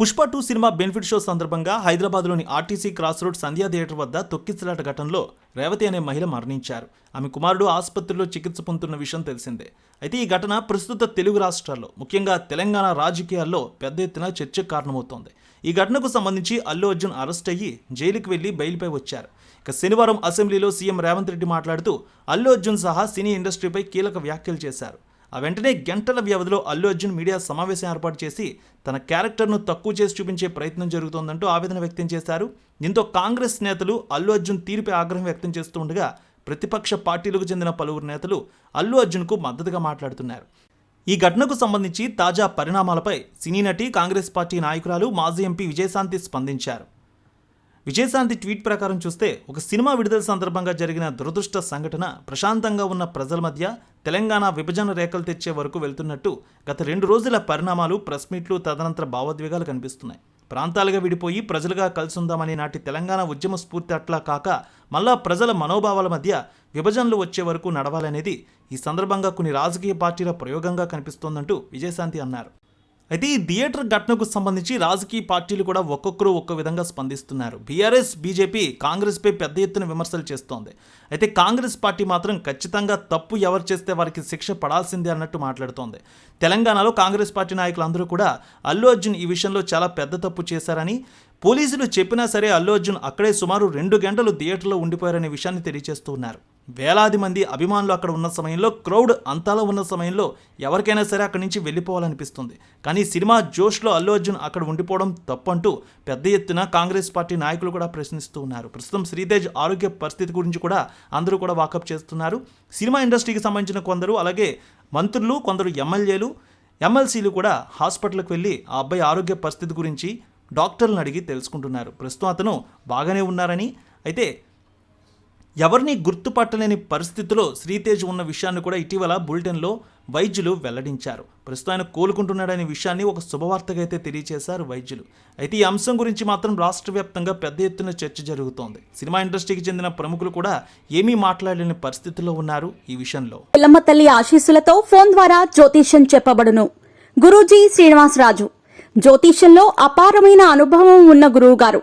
Pushpa two cinema benefit show సందర్భంగా హైదరాబాద్లోని RTC cross road Sandhya theatre వద్ద తొక్కిసలాట ఘటనలో రేవతి అనే మహిళ మరణించారు. ఆమె కుమారుడు ఆసుపత్రిలో చికిత్స పొందుతున్న విషయం తెలిసిందే. అయితే ఈ ఘటన ప్రస్తుత తెలుగు రాష్ట్రాల్లో ముఖ్యంగా తెలంగాణ రాజకీయాల్లో పెద్ద ఎత్తున చర్చకు కారణమవుతోంది. ఈ ఘటనకు సంబంధించి అల్లు అర్జున్ అరెస్ట్ అయ్యి జైలుకు వెళ్ళి బెయిల్పై వచ్చారు. ఇక శనివారం అసెంబ్లీలో సీఎం రేవంత్ రెడ్డి మాట్లాడుతూ అల్లు అర్జున్ సహా సినీ ఇండస్ట్రీపై కీలక వ్యాఖ్యలు చేశారు. ఆ వెంటనే గంటల వ్యవధిలో అల్లు అర్జున్ మీడియా సమావేశం ఏర్పాటు చేసి తన క్యారెక్టర్ను తక్కువ చేసి చూపించే ప్రయత్నం జరుగుతోందంటూ ఆవేదన వ్యక్తం చేశారు. దీంతో కాంగ్రెస్ నేతలు అల్లు అర్జున్ తీరుపై ఆగ్రహం వ్యక్తం చేస్తూ ఉండగా ప్రతిపక్ష పార్టీలకు చెందిన పలువురు నేతలు అల్లు అర్జున్కు మద్దతుగా మాట్లాడుతున్నారు. ఈ ఘటనకు సంబంధించి తాజా పరిణామాలపై సినీ నటి కాంగ్రెస్ పార్టీ నాయకురాలు మాజీ ఎంపీ విజయశాంతి స్పందించారు. విజయశాంతి ట్వీట్ ప్రకారం చూస్తే ఒక సినిమా విడుదల సందర్భంగా జరిగిన దురదృష్ట సంఘటన ప్రశాంతంగా ఉన్న ప్రజల మధ్య తెలంగాణ విభజన రేఖలు తెచ్చే వరకు వెళ్తున్నట్టు గత రెండు రోజుల పరిణామాలు ప్రెస్ మీట్లు తదనంతర భావోద్వేగాలు కనిపిస్తున్నాయి. ప్రాంతాలుగా విడిపోయి ప్రజలుగా కలుసుందామనే నాటి తెలంగాణ ఉద్యమ స్ఫూర్తి అట్లా కాక మళ్ళా ప్రజల మనోభావాల మధ్య విభజనలు వచ్చే వరకు నడవాలనేది ఈ సందర్భంగా కొన్ని రాజకీయ పార్టీల ప్రయోగంగా కనిపిస్తోందంటూ విజయశాంతి అన్నారు. అయితే ఈ థియేటర్ ఘటనకు సంబంధించి రాజకీయ పార్టీలు కూడా ఒక్కొక్కరు ఒక్కో విధంగా స్పందిస్తున్నారు. బీఆర్ఎస్ బీజేపీ కాంగ్రెస్పై పెద్ద ఎత్తున విమర్శలు చేస్తోంది. అయితే కాంగ్రెస్ పార్టీ మాత్రం ఖచ్చితంగా తప్పు ఎవరు చేస్తే వారికి శిక్ష పడాల్సిందే అన్నట్టు మాట్లాడుతోంది. తెలంగాణలో కాంగ్రెస్ పార్టీ నాయకులందరూ కూడా అల్లు అర్జున్ ఈ విషయంలో చాలా పెద్ద తప్పు చేశారని పోలీసులు చెప్పినా సరే అల్లు అర్జున్ అక్కడే సుమారు రెండు గంటలు థియేటర్లో ఉండిపోయారనే విషయాన్ని తెలియజేస్తూ ఉన్నారు. వేలాది మంది అభిమానులు అక్కడ ఉన్న సమయంలో క్రౌడ్ అంతాలో ఉన్న సమయంలో ఎవరికైనా సరే అక్కడి నుంచి వెళ్ళిపోవాలనిపిస్తుంది. కానీ సినిమా జోష్లో అల్లు అర్జున్ అక్కడ ఉండిపోవడం తప్పంటూ పెద్ద ఎత్తున కాంగ్రెస్ పార్టీ నాయకులు కూడా ప్రశ్నిస్తూ ఉన్నారు. ప్రస్తుతం శ్రీతేజ్ ఆరోగ్య పరిస్థితి గురించి కూడా అందరూ కూడా వాకప్ చేస్తున్నారు. సినిమా ఇండస్ట్రీకి సంబంధించిన కొందరు అలాగే మంత్రులు కొందరు ఎమ్మెల్యేలు ఎమ్మెల్సీలు కూడా హాస్పిటల్కి వెళ్ళి ఆ అబ్బాయి ఆరోగ్య పరిస్థితి గురించి డాక్టర్లను అడిగి తెలుసుకుంటున్నారు. ప్రస్తుతం అతను బాగానే ఉన్నారని అయితే ఎవరిని గుర్తుపట్టలేని పరిస్థితిలో శ్రీతేజ్ ఉన్న విషయాన్ని కూడా ఇటీవల బులెటిన్లో వైద్యులు వెల్లడించారు. ప్రస్తుతం ఆయన కోలుకుంటున్నాడనే విషయాన్ని ఒక శుభవార్తగా అయితే తెలియజేశారు వైద్యులు. అయితే ఈ అంశం గురించి మాత్రం రాష్ట్ర వ్యాప్తంగా పెద్ద ఎత్తున చర్చ జరుగుతోంది. సినిమా ఇండస్ట్రీకి చెందిన ప్రముఖులు కూడా ఏమీ మాట్లాడలేని పరిస్థితిలో ఉన్నారు ఈ విషయంలో. పిల్లమ్మ తల్లి ఆశీస్సులతో ఫోన్ ద్వారా జ్యోతిష్యం చెప్పబడును. గురూజీ శ్రీనివాసరాజు. జ్యోతిష్యంలో అపారమైన అనుభవం ఉన్న గురువు గారు